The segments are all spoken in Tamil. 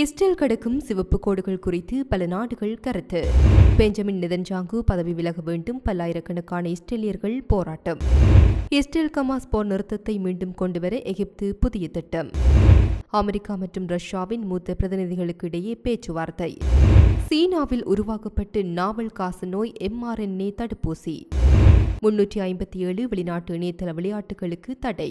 இஸ்ரேல் கடக்கும் சிவப்பு கோடுகள் குறித்து பல நாடுகள் கருத்து. பெஞ்சமின் நிதன்ஜாங்கு பதவி விலக வேண்டும் பல்லாயிரக்கணக்கான இஸ்ரேலியர்கள் போராட்டம். இஸ்ரேல் கமாஸ் போர் நிறுத்தத்தை மீண்டும் கொண்டுவர எகிப்து புதிய திட்டம். அமெரிக்கா மற்றும் ரஷ்யாவின் மூத்த பிரதிநிதிகளுக்கு இடையே பேச்சுவார்த்தை. சீனாவில் உருவாக்கப்பட்டு நாவல் காச நோய் எம்ஆர்என்ஏ தடுப்பூசி. முன்னூற்றி ஐம்பத்தி ஏழு வெளிநாட்டு இணையதள விளையாட்டுகளுக்கு தடை.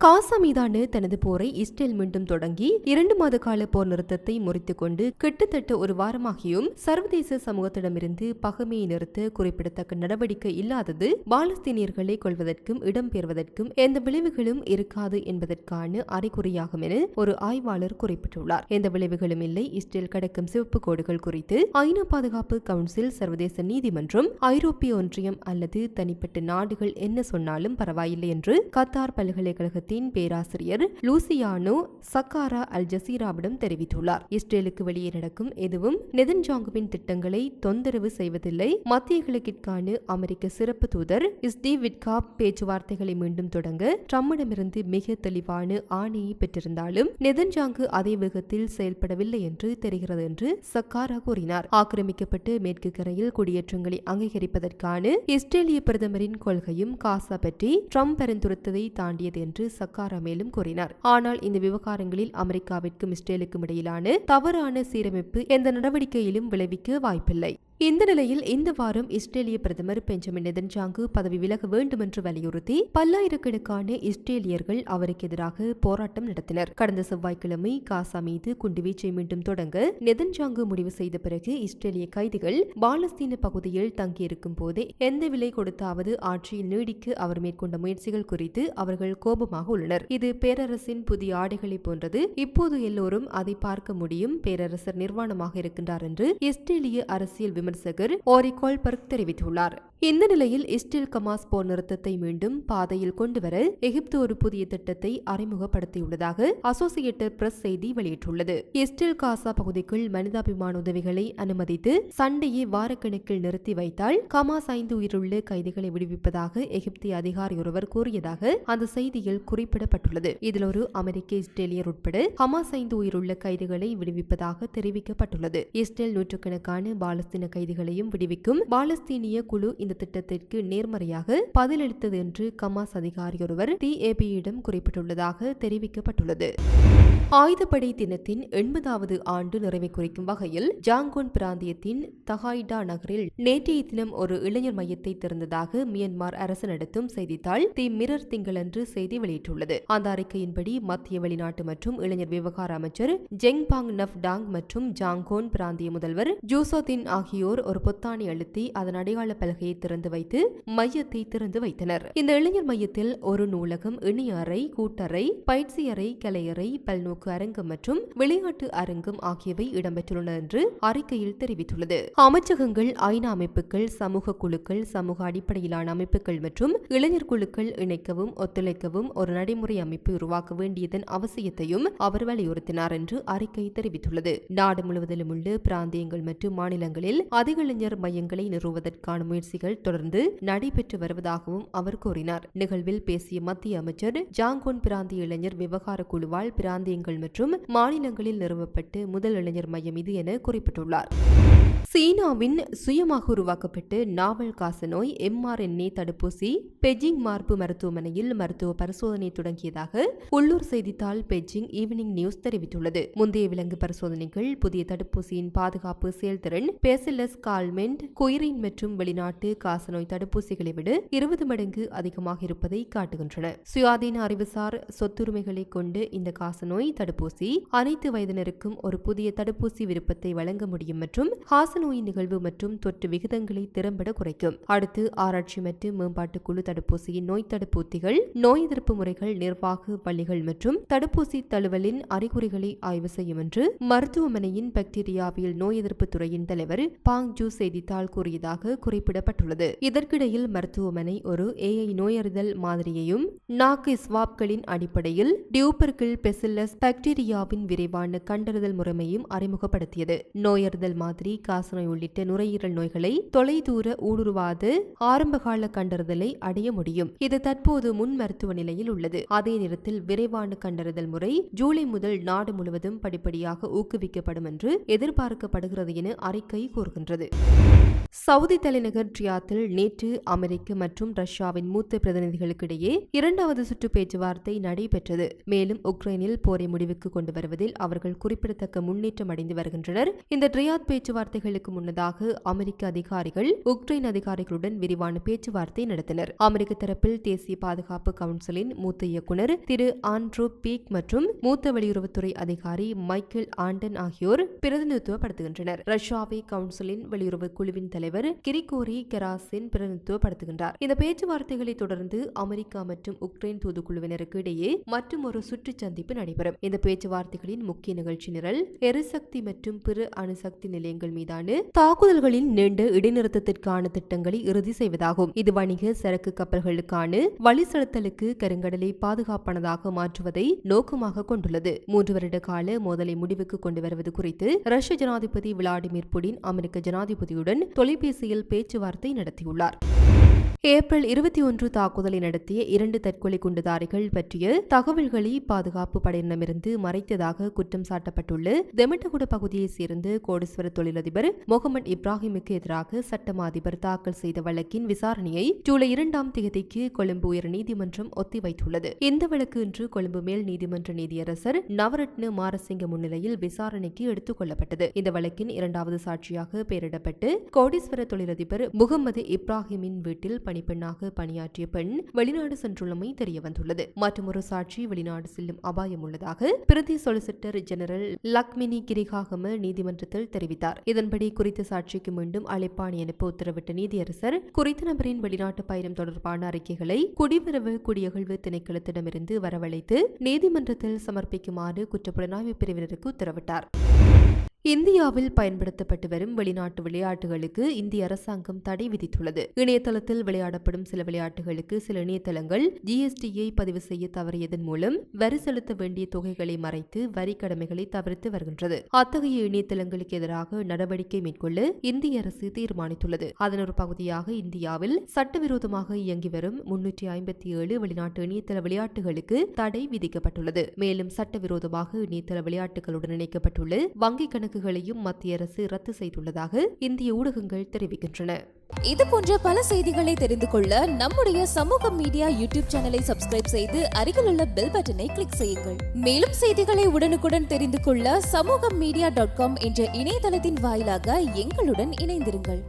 காசா மீதான தனது போரை இஸ்ரேல் மீண்டும் தொடங்கி இரண்டு மாத கால போர் நிறுத்தத்தை முறித்துக் கொண்டு கிட்டத்தட்ட ஒரு வாரமாகியும் சர்வதேச சமூகத்திடமிருந்து பகமையை நிறுத்த குறிப்பிடத்தக்க நடவடிக்கை இல்லாதது பாலஸ்தீனியர்களை கொள்வதற்கும் இடம்பெயர்வதற்கும் எந்த விளைவுகளும் இருக்காது என்பதற்கான அறிகுறியாகும் என ஒரு ஆய்வாளர் குறிப்பிட்டுள்ளார். எந்த விளைவுகளும் இல்லை. இஸ்ரேல் கடக்கும் சிவப்பு கோடுகள் குறித்து ஐநா பாதுகாப்பு கவுன்சில் சர்வதேச நீதிமன்றம் ஐரோப்பிய ஒன்றியம் அல்லது தனிப்பட்ட நாடுகள் என்ன சொன்னாலும் பரவாயில்லை என்று கத்தார் பல்கலைக்கழக நிறுவனத்தின் பேராசிரியர் லூசியானோ சக்காரா அல் ஜசீராவிடம் தெரிவித்துள்ளார். இஸ்ரேலுக்கு வெளியே நடக்கும் எதுவும் நெதன்ஜாங்குவின் திட்டங்களை தொந்தரவு செய்வதில்லை. மத்திய கிழக்கிற்கான அமெரிக்க சிறப்பு தூதர் ஸ்டீவ் விட்காப் பேச்சுவார்த்தைகளை மீண்டும் தொடங்க ட்ரம்மிடமிருந்து மிக தெளிவான ஆணையை பெற்றிருந்தாலும் நெதன்ஜாங்கு அதே வேகத்தில் செயல்படவில்லை என்று தெரிகிறது என்று சக்காரா கூறினார். ஆக்கிரமிக்கப்பட்டு மேற்கு கரையில் குடியேற்றங்களை அங்கீகரிப்பதற்கான இஸ்ரேலிய பிரதமரின் கொள்கையும் காசா பற்றி ட்ரம்ப் பரிந்துரைத்ததை தாண்டியது என்று சக்காரா மேலும் கூறினார். ஆனால் இந்த விவகாரங்களில் அமெரிக்காவிற்கும் இஸ்ரேலுக்கும் இடையிலான தவறான சீரமைப்பு எந்த நடவடிக்கையிலும் விளைவிக்க வாய்ப்பில்லை. இந்த நிலையில் இந்த வாரம் இஸ்ரேலிய பிரதமர் பெஞ்சமின் நெதன்ஜாங்கு பதவி விலக வேண்டும் என்று வலியுறுத்தி பல்லாயிரக்கணக்கான இஸ்ரேலியர்கள் அவருக்கு எதிராக போராட்டம் நடத்தினர். கடந்த செவ்வாய்க்கிழமை காசா மீது குண்டுவீச்சை மீண்டும் தொடங்க நெதன்ஜாங்கு முடிவு செய்த பிறகு இஸ்ரேலிய கைதிகள் பாலஸ்தீன பகுதியில் தங்கியிருக்கும் போதே எந்த விலை கொடுத்தாவது ஆட்சியில் நீடிக்க அவர் மேற்கொண்ட முயற்சிகள் குறித்து அவர்கள் கோபமாக உள்ளனர். இது பேரரசின் புதிய ஆடைகளை போன்றது. இப்போது எல்லோரும் அதை பார்க்க முடியும். பேரரசர் நிர்வாணமாக இருக்கின்றார் என்று இஸ்ரேலிய அரசியல் விமர்சகர் ஓரி கோல்பர்க் தெரிவித்துள்ளார். இந்த நிலையில் இஸ்டில் கமாஸ் போர் நிறுத்தத்தை மீண்டும் பாதையில் கொண்டுவர எகிப்து ஒரு புதிய திட்டத்தை அறிமுகப்படுத்தியுள்ளதாக அசோசியேட்டட் பிரஸ் செய்தி வெளியிட்டுள்ளது. இஸ்டில் காசா பகுதிக்குள் மனிதாபிமான உதவிகளை அனுமதித்து சண்டையை வாரக்கணக்கில் நிறுத்தி வைத்தால் கமாஸ் ஐந்து உயிருள்ள கைதிகளை விடுவிப்பதாக எகிப்திய அதிகாரி ஒருவர் கூறியதாக அந்த செய்தியில் குறிப்பிடப்பட்டுள்ளது. இதில் ஒரு அமெரிக்க இஸ்ரேலியர் உட்பட ஹமாஸ் ஐந்து உயிருள்ள கைதிகளை விடுவிப்பதாக தெரிவிக்கப்பட்டுள்ளது. இஸ்ரேல் நூற்றுக்கணக்கான பாலஸ்தீன கைதிகளையும் விடுவிக்கும். பாலஸ்தீனிய குழு இந்த திட்டத்திற்கு நேர்மறையாக பதிலளித்தது என்று கமாஸ் அதிகாரி ஒருவர் டிஏபியிடம் குறிப்பிட்டுள்ளதாக தெரிவிக்கப்பட்டுள்ளது. ஆயுதப்படை தினத்தின் எண்பதாவது ஆண்டு நிறைவை குறிக்கும் வகையில் ஜாங்கோன் பிராந்தியத்தின் தகாய்டா நகரில் நேற்றைய தினம் ஒரு இளைஞர் மையத்தை திறந்ததாக மியன்மார் அரசு நடத்தும் செய்தித்தாள் தி மிரர் திங்களன்று செய்தி வெளியிட்டுள்ளது. அந்த அறிக்கையின்படி மத்திய வெளிநாட்டு மற்றும் இளைஞர் விவகார அமைச்சர் ஜெங் பாங் நப் டாங் மற்றும் ஜாங்கோன் பிராந்திய முதல்வர் ஜூசோதின் ஆகியோர் ஒரு பொத்தானை அழுத்தி அதன் அடையாள பலகையை திறந்து வைத்து மையத்தை திறந்து வைத்தனர். இந்த இளைஞர் மையத்தில் ஒரு நூலகம் இணைய அறை கூட்டறை பயிற்சி அறை கலையறை பல்நோக்கு அரங்கம் மற்றும் விளையாட்டு அரங்கம் ஆகியவை இடம்பெற்றுள்ளன என்று அறிக்கையில் தெரிவித்துள்ளது. அமைச்சகங்கள் ஐநா அமைப்புகள் சமூக குழுக்கள் சமூக அடிப்படையிலான அமைப்புகள் மற்றும் இளைஞர் குழுக்கள் இணைக்கவும் ஒத்துழைக்கவும் ஒரு நடைமுறை அமைப்பு உருவாக்க வேண்டியதன் அவசியத்தையும் அவர் வலியுறுத்தினார் என்று அறிக்கை தெரிவித்துள்ளது. நாடு முழுவதிலும் உள்ள பிராந்தியங்கள் மற்றும் மாநிலங்களில் அதிக இளைஞர் மையங்களை நிறுவுவதற்கான முயற்சிகள் தொடர்ந்து நடைபெற்று வருவதாகவும் அவர் கூறினார். நிகழ்வில் பேசிய மத்திய அமைச்சர் ஜாங்கோன் பிராந்திய இளைஞர் விவகார குழுவால் பிராந்தியங்கள் மற்றும் மாநிலங்களில் நிறுவப்பட்டு முதல் இளைஞர் மையம் இது என குறிப்பிட்டுள்ளார். சீனாவின் சுயமாக உருவாக்கப்பட்டு நாவல் காசநோய் எம்ஆர்என்ஏ தடுப்பூசி பெஜிங் மார்பு மருத்துவமனையில் மருத்துவ பரிசோதனை தொடங்கியதாக உள்ளூர் செய்தித்தாள் பெஜிங் ஈவினிங் நியூஸ் தெரிவித்துள்ளது. முந்தைய விலங்கு பரிசோதனைகள் புதிய தடுப்பூசியின் பாதுகாப்பு செயல்திறன் பேசிலஸ் கால்மெண்ட் குயிரின் மற்றும் வெளிநாட்டு காசநோய் தடுப்பூசிகளை விட இருபது மடங்கு அதிகமாக இருப்பதை காட்டுகின்றன. சுயாதீன அறிவுசார் சொத்துரிமைகளை கொண்டு இந்த காசநோய் தடுப்பூசி அனைத்து வயதினருக்கும் ஒரு புதிய தடுப்பூசி விருப்பத்தை வழங்க முடியும் மற்றும் ஹாசநோயின் நிகழ்வு மற்றும் தொற்று விகிதங்களை திறம்பட குறைக்கும். அடுத்து ஆராய்ச்சி மற்றும் மேம்பாட்டு குழு தடுப்பூசியின் நோய் தடுப்பு உத்திகள் நோய் எதிர்ப்பு முறைகள் நிர்வாக பள்ளிகள் மற்றும் தடுப்பூசி தழுவலின் அறிகுறிகளை ஆய்வு செய்யும் என்று மருத்துவமனையின் பாக்டீரியாவியல் நோய் எதிர்ப்பு துறையின் தலைவர் பாங் ஜூ செய்தித்தாள் கூறியதாக குறிப்பிடப்பட்டுள்ளது. இதற்கிடையில் மருத்துவமனை ஒரு ஏஐ நோயறிதல் மாதிரியையும் நாக்கு ஸ்வாப்களின் அடிப்படையில் டியூபர்கில் பெசில்லஸ் பாக்டீரியாவின் விரைவான கண்டறிதல் முறைமையும் அறிமுகப்படுத்தியது. நோயறிதல் மாதிரி காசநோய் உள்ளிட்ட நுரையீரல் நோய்களை தொலைதூர ஊடுருவாத ஆரம்பகால கண்டறிதலை அடைய முடியும். இது தற்போது முன் மருத்துவ நிலையில் உள்ளது. அதே நேரத்தில் விரைவான கண்டறிதல் முறை ஜூலை முதல் நாடு முழுவதும் படிப்படியாக ஊக்குவிக்கப்படும் என்று எதிர்பார்க்கப்படுகிறது என அறிக்கை கூறுகின்றது. சவுதி தலைநகர் ரியாத்தில் நேற்று அமெரிக்க மற்றும் ரஷ்யாவின் மூத்த பிரதிநிதிகளுக்கிடையே இரண்டாவது சுற்று பேச்சுவார்த்தை நடைபெற்றது. மேலும் உக்ரைனில் போரை முடிவுக்கு கொண்டு வருவதில் அவர்கள் குறிப்பிடத்தக்க முன்னேற்றம் அடைந்து வருகின்றனர். இந்த ட்ரியாத் பேச்சுவார்த்தைகளுக்கு முன்னதாக அமெரிக்க அதிகாரிகள் உக்ரைன் அதிகாரிகளுடன் விரிவான பேச்சுவார்த்தை நடத்தினர். அமெரிக்க தரப்பில் தேசிய பாதுகாப்பு கவுன்சிலின் மூத்த இயக்குநர் திரு ஆண்ட்ரூ பீக் மற்றும் மூத்த வெளியுறவுத்துறை அதிகாரி மைக்கேல் ஆண்டன் ஆகியோர் பிரதிநிதித்துவப்படுத்துகின்றனர். ரஷ்யாவை கவுன்சிலின் வெளியுறவு குழுவின் தலைவர் கிரிகோரி கெராசின் பிரதிநிதித்துவப்படுத்துகின்றார். இந்த பேச்சுவார்த்தைகளை தொடர்ந்து அமெரிக்கா மற்றும் உக்ரைன் தூதுக்குழுவினருக்கு இடையே மற்றும் ஒரு சுற்று சந்திப்பு நடைபெறும். இந்த பேச்சுவார்த்தைகளின் முக்கிய நிகழ்ச்சி நிரல் எரிசக்தி மற்றும் பிற அணுசக்தி நிலையங்கள் மீதான தாக்குதல்களின் நீண்ட இடைநிறுத்தத்திற்கான திட்டங்களை இறுதி செய்வதாகும். இது வணிக சரக்கு கப்பல்களுக்கான வழி செலுத்தலுக்கு கருங்கடலை பாதுகாப்பானதாக மாற்றுவதை நோக்கமாக கொண்டுள்ளது. மூன்று வருட கால மோதலை முடிவுக்கு கொண்டு வருவது குறித்து ரஷ்ய ஜனாதிபதி விளாடிமிர் புடின் அமெரிக்க ஜனாதிபதியுடன் தொலைபேசியில் பேச்சுவார்த்தை நடத்தியுள்ளார். ஏப்ரல் இருபத்தி ஒன்று தாக்குதலை நடத்திய இரண்டு தற்கொலை குண்டுதாரிகள் பற்றிய தகவல்களை பாதுகாப்பு படையினமிருந்து மறைத்ததாக குற்றம் சாட்டப்பட்டுள்ள தெமட்டகுட பகுதியைச் சேர்ந்த கோடீஸ்வர தொழிலதிபர் முகமது இப்ராஹிமுக்கு எதிராக சட்டமா அதிபர் தாக்கல் செய்த வழக்கின் விசாரணையை ஜூலை இரண்டாம் தேதிக்கு கொழும்பு உயர் நீதிமன்றம் ஒத்திவைத்துள்ளது. இந்த வழக்கு இன்று கொழும்பு மேல் நீதிமன்ற நீதியரசர் நவரட்ன மாரசிங்க முன்னிலையில் விசாரணைக்கு எடுத்துக் கொள்ளப்பட்டது. இந்த வழக்கின் இரண்டாவது சாட்சியாக பெயரிடப்பட்டு கோடீஸ்வர தொழிலதிபர் முகமது இப்ராஹிமின் வீட்டில் பணிப்பெண்ணாக பணியாற்றிய பெண் வெளிநாடு சென்றுள்ளமை தெரியவந்துள்ளது. மற்றொரு சாட்சி வெளிநாடு செல்லும் அபாயம் உள்ளதாக பிரதி சொலிசிட்டர் ஜெனரல் லக்மினி கிரிகாகம நீதிமன்றத்தில் தெரிவித்தார். இதன்படி குறித்த சாட்சிக்கு மீண்டும் அழைப்பாணி அனுப்ப உத்தரவிட்ட நீதியரசர் குறித்த நபரின் வெளிநாட்டு பயணம் தொடர்பான அறிக்கைகளை குடிவரவு குடியகழ்வு திணைக்களத்திடமிருந்து வரவழைத்து நீதிமன்றத்தில் சமர்ப்பிக்குமாறு குற்றப்புலனாய்வு பிரிவினருக்கு உத்தரவிட்டார். இந்தியாவில் பயன்படுத்தப்பட்டு வரும் வெளிநாட்டு விளையாட்டுகளுக்கு இந்திய அரசாங்கம் தடை விதித்துள்ளது. இணையதளத்தில் விளையாடப்படும் சில விளையாட்டுகளுக்கு சில இணையதளங்கள் ஜிஎஸ்டியை பதிவு செய்ய தவறியதன் மூலம் வரி செலுத்த வேண்டிய தொகைகளை மறைத்து வரி கடமைகளை தவிர்த்து வருகின்றது. அத்தகைய இணையதளங்களுக்கு எதிராக நடவடிக்கை மேற்கொள்ள இந்திய அரசு தீர்மானித்துள்ளது. அதன் ஒரு பகுதியாக இந்தியாவில் சட்டவிரோதமாக இயங்கி வரும் முன்னூற்றி ஐம்பத்தி ஏழு வெளிநாட்டு இணையதள விளையாட்டுகளுக்கு தடை விதிக்கப்பட்டுள்ளது. மேலும் சட்டவிரோதமாக இணையதள விளையாட்டுகளுடன் இணைக்கப்பட்டுள்ள வங்கிக் கணக்கு கணக்குகளையும் மத்திய அரசு ரத்து செய்துள்ளதாக இந்திய ஊடகங்கள் தெரிவிக்கின்றன. இது போன்ற பல செய்திகளை தெரிந்து கொள்ள நம்முடைய சமூக மீடியா யூடியூப் சேனலை சப்ஸ்கிரைப் செய்து அருகில் உள்ள பெல் பட்டனை கிளிக் செய்யுங்கள். மேலும் செய்திகளை உடனுக்குடன் தெரிந்து கொள்ள சமூக மீடியா டாட் காம் என்ற இணையதளத்தின் வாயிலாக எங்களுடன் இணைந்திருங்கள்.